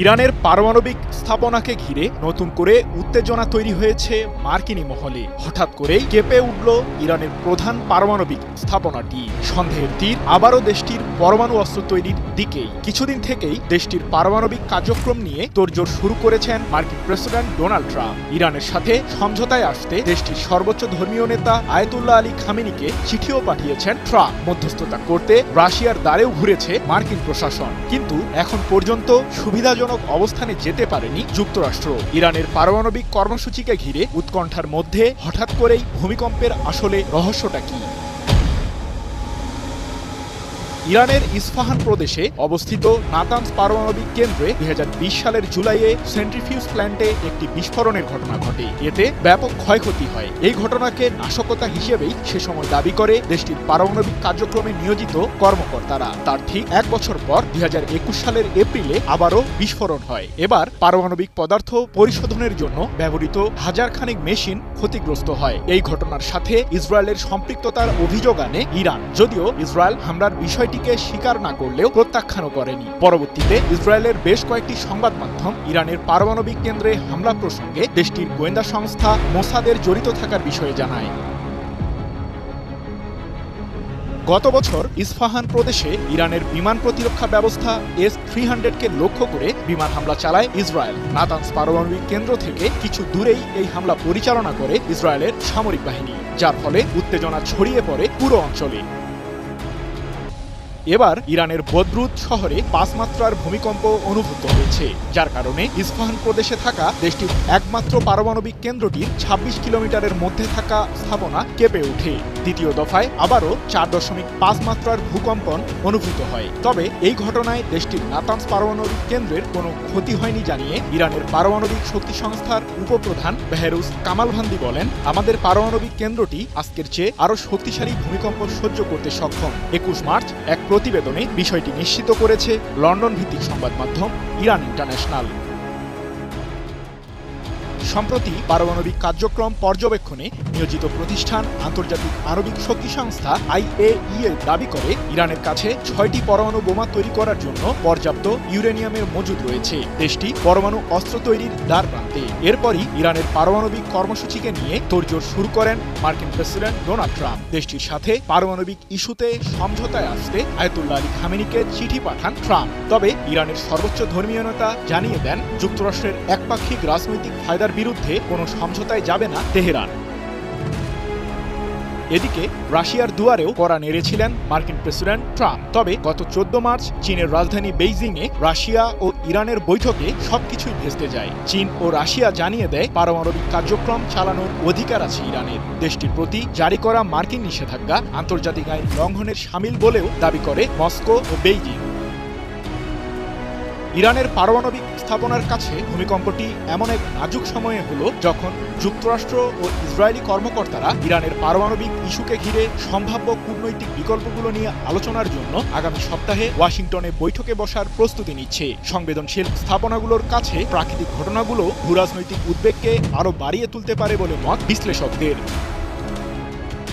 ইরানের পারমাণবিক স্থাপনাকে ঘিরে নতুন করে উত্তেজনা তৈরি হয়েছে মার্কিনী মহলে। হঠাৎ করেই কেঁপে উঠল ইরানের প্রধান পারমাণবিক স্থাপনাটি। সন্দেহের তীর আবারও দেশটির পরমাণু অস্ত্র তৈরির দিকেই। কিছুদিন থেকেই দেশটির পারমাণবিক কার্যক্রম নিয়ে তোড়জোড় শুরু করেছেন মার্কিন প্রেসিডেন্ট ডোনাল্ড ট্রাম্প। ইরানের সাথে সমঝোতায় আসতে দেশটির সর্বোচ্চ ধর্মীয় নেতা আয়তুল্লাহ আলী খামেনিকে চিঠিও পাঠিয়েছেন ট্রাম্প। মধ্যস্থতা করতে রাশিয়ার দ্বারেও ঘুরেছে মার্কিন প্রশাসন। কিন্তু এখন পর্যন্ত সুবিধাজনক অবস্থানে যেতে পারেনি যুক্তরাষ্ট্র। ইরানের পারমাণবিক কর্মসূচিকে ঘিরে উৎকণ্ঠার মধ্যে হঠাৎ করেই ভূমিকম্পের আসলে রহস্যটা কি? ইরানের ইস্পাহান প্রদেশে অবস্থিত নাতানস পারমাণবিক কেন্দ্রে দুই হাজার বিশ সালের জুলাইয়ে সেন্ট্রিফিউজ প্ল্যান্টে একটি বিস্ফোরণের ঘটনা ঘটে। এতে ব্যাপক ক্ষয়ক্ষতি হয়। এই ঘটনাকে নাশকতা হিসেবেই সে সময় দাবি করে দেশটির পারমাণবিক কার্যক্রমে নিয়োজিত কর্মকর্তারা। তার ঠিক এক বছর পর দু হাজার একুশ সালের এপ্রিলে আবারও বিস্ফোরণ হয়। এবার পারমাণবিক পদার্থ পরিশোধনের জন্য ব্যবহৃত হাজার খানিক মেশিন ক্ষতিগ্রস্ত হয়। এই ঘটনার সাথে ইসরায়েলের সম্পৃক্ততার অভিযোগ আনে ইরান। যদিও ইসরায়েল হামলার বিষয়টিকে স্বীকার না করলেও প্রত্যাখ্যানও করেনি। পরবর্তীতে ইসরায়েলের বেশ কয়েকটি সংবাদ মাধ্যম ইরানের পারমাণবিক কেন্দ্রে হামলা প্রসঙ্গে দেশটির গোয়েন্দা সংস্থা মোসাদের জড়িত থাকার বিষয়ে জানায়। গত বছর ইস্পাহান প্রদেশে ইরানের বিমান প্রতিরক্ষা ব্যবস্থা এস থ্রি হান্ড্রেডকে লক্ষ্য করে বিমান হামলা চালায় ইসরায়েল। নাতান্স পারমাণবিক কেন্দ্র থেকে কিছু দূরেই এই হামলা পরিচালনা করে ইসরায়েলের সামরিক বাহিনী, যার ফলে উত্তেজনা ছড়িয়ে পড়ে পুরো অঞ্চলে। এবার ইরানের বদরুদ শহরে পাঁচ মাত্রার ভূমিকম্প অনুভূত হয়েছে, যার কারণে ইস্পাহান প্রদেশে থাকা দেশটির একমাত্র পারমাণবিক কেন্দ্রটির ২৬ কিলোমিটারের মধ্যে থাকা স্থাপনা কেঁপে ওঠে। দ্বিতীয় দফায় আবারও চার দশমিক পাঁচ মাত্রার ভূকম্পন অনুভূত হয়। তবে এই ঘটনায় দেশটির নাতানস পারমাণবিক কেন্দ্রের কোনো ক্ষতি হয়নি জানিয়ে ইরানের পারমাণবিক শক্তি সংস্থার উপপ্রধান বেহরুজ কামালভান্দি বলেন, আমাদের পারমাণবিক কেন্দ্রটি আজকের চেয়ে আরও শক্তিশালী ভূমিকম্প সহ্য করতে সক্ষম। একুশ মার্চ এক প্রতিবেদনে বিষয়টি নিশ্চিত করেছে লন্ডন ভিত্তিক সংবাদ মাধ্যম ইরান ইন্টারন্যাশনাল। সম্প্রতি পারমাণবিক কার্যক্রম পর্যবেক্ষণে নিয়োজিত প্রতিষ্ঠান আন্তর্জাতিক আণবিক শক্তি সংস্থা আইএইএ দাবি করে, ইরানের কাছে ছয়টি পরমাণু বোমা তৈরি করার জন্য পর্যাপ্ত ইউরেনিয়ামের মজুদ রয়েছে। দেশটি পরমাণু অস্ত্র তৈরির দ্বার প্রান্তে এরপরই ইরানের পারমাণবিক কর্মসূচিকে নিয়ে তোড়জোড় শুরু করেন মার্কিন প্রেসিডেন্ট ডোনাল্ড ট্রাম্প। দেশটির সাথে পারমাণবিক ইস্যুতে সমঝোতায় আসতে আয়তুল্লাহ আলী খামেনিকে চিঠি পাঠান ট্রাম্প। তবে ইরানের সর্বোচ্চ ধর্মীয় নেতা জানিয়ে দেন, যুক্তরাষ্ট্রের একপাক্ষিক রাজনৈতিক ফায়দার বিরুদ্ধে কোনো সমঝোতায় যাবে না তেহরান। এদিকে রাশিয়ার দুয়ারেও কড়া নেড়েছিলেন মার্কিন প্রেসিডেন্ট ট্রাম্প। তবে গত চোদ্দ মার্চ চীনের রাজধানী বেইজিংয়ে রাশিয়া ও ইরানের বৈঠকে সবকিছুই ভেস্তে যায়। চীন ও রাশিয়া জানিয়ে দেয়, পারমাণবিক কার্যক্রম চালানোর অধিকার আছে ইরানের। দেশটির প্রতি জারি করা মার্কিন নিষেধাজ্ঞা আন্তর্জাতিক আইন লঙ্ঘনের সামিল বলেও দাবি করে মস্কো ও বেইজিং। ইরানের পারমাণবিক স্থাপনার কাছে ভূমিকম্পটি এমন এক নাজুক সময়ে হলো যখন যুক্তরাষ্ট্র ও ইসরায়েলি কর্মকর্তারা ইরানের পারমাণবিক ইস্যুকে ঘিরে সম্ভাব্য কূটনৈতিক বিকল্পগুলো নিয়ে আলোচনার জন্য আগামী সপ্তাহে ওয়াশিংটনে বৈঠকে বসার প্রস্তুতি নিচ্ছে। সংবেদনশীল স্থাপনাগুলোর কাছে প্রাকৃতিক ঘটনাগুলো ভূরাজনৈতিক উদ্বেগকে আরও বাড়িয়ে তুলতে পারে বলে মত বিশ্লেষকদের।